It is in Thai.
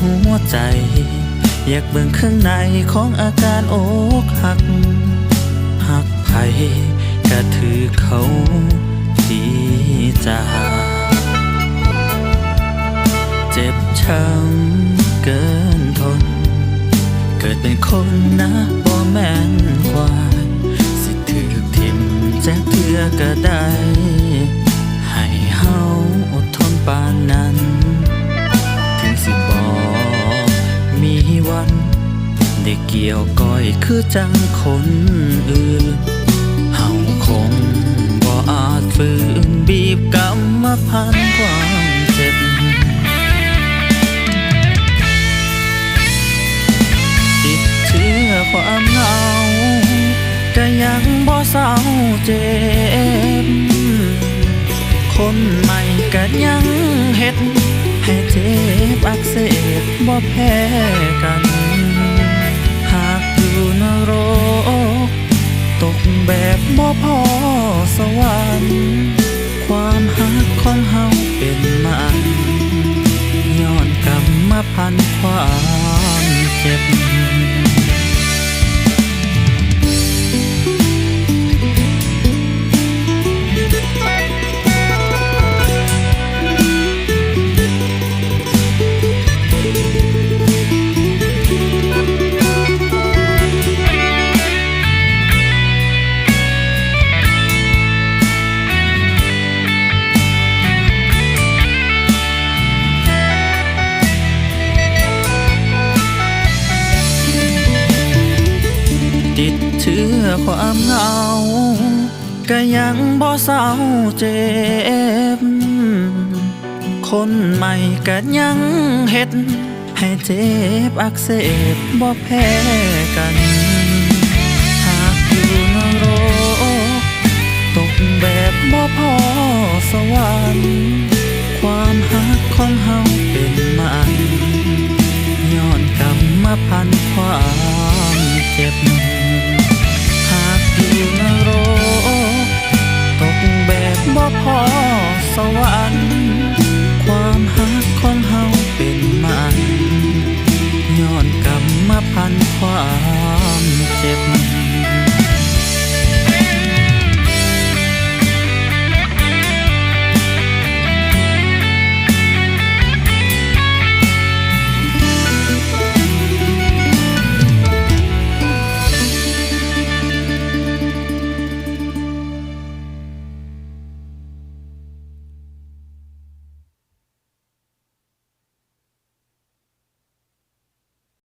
หัวใจ อยากเบิ่งข้างในของอาการอกหัก หักไผก็ถือเขาที่จาเจ็บช้ำเกินทน เกิดเป็นคนนะบ่แม่นควายสิถือทิมแจ็คเทือก็ได้ ได้เกี่ยวก้อยคือจังคนอื่น เฮาคงบ่อาจฝืนบีบกำมพันความเจ็บติดเชื้อความเหงาก็ยังบ่เศร้าเจ็บ คนใหม่ก็ยังเฮ็ด ให้เจ็บอักเสบบ่แพ้กัน ชื้อความเหงา ก็ยังบ่เศร้าเจ็บ คนใหม่ก็ยังเฮ็ด ให้เจ็บอักเสบบ่แพ้กัน หากอยู่นรกตกแบบบ่พอสวรรค์ความหักของเฮาเป็นมันย้อนกรรมาพันความเจ็บ